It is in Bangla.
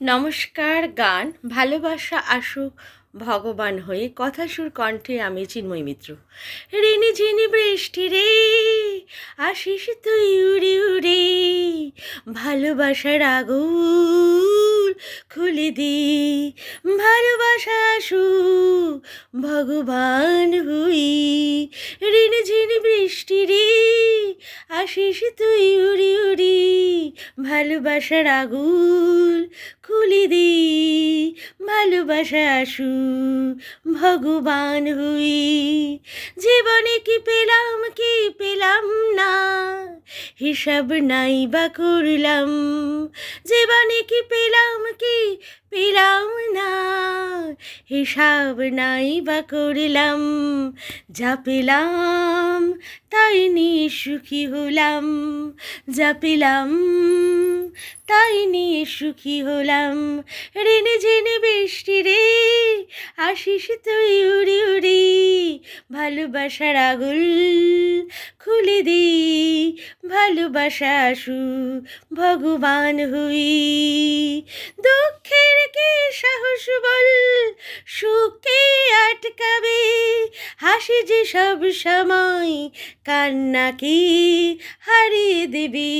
নমস্কার, গান, ভালোবাসা আসুক ভগবান হয়ে, কথা সুর কণ্ঠে আমি চিন্ময় মিত্র। ঋণি ঝিনি বৃষ্টি রে আসিস তুই উড়ি উড়ি, ভালোবাসার আগুন খুলে দি। ভালোবাসা আসুক ভগবান হই ঋণি ঝিনি বৃষ্টি রে আসিস তুই উড়ি ভালোবাসার আগুন খুলি দি ভালোবাসা আসু ভগবান হুই। জীবনে কি পেলাম কি পেলাম না, হিসাব নাই বা করলাম। জীবনে কি পেলাম কি পেলাম না হিসাব নাই বা করলাম যা পেলাম তাই নিয়ে সুখী হলাম যা পেলাম তাই নিয়ে সুখী হলাম। ঋণে জেনে বৃষ্টি রে আসিস তুই উড়ি উড়ি, ভালোবাসার আগুল খুলে দি, ভালোবাসা আসু ভগবান হুই। দুঃখের কি সাহস বল সুখে আটকাবে হাসি যে সব সময় কান্নাকে হারিয়ে দেবে?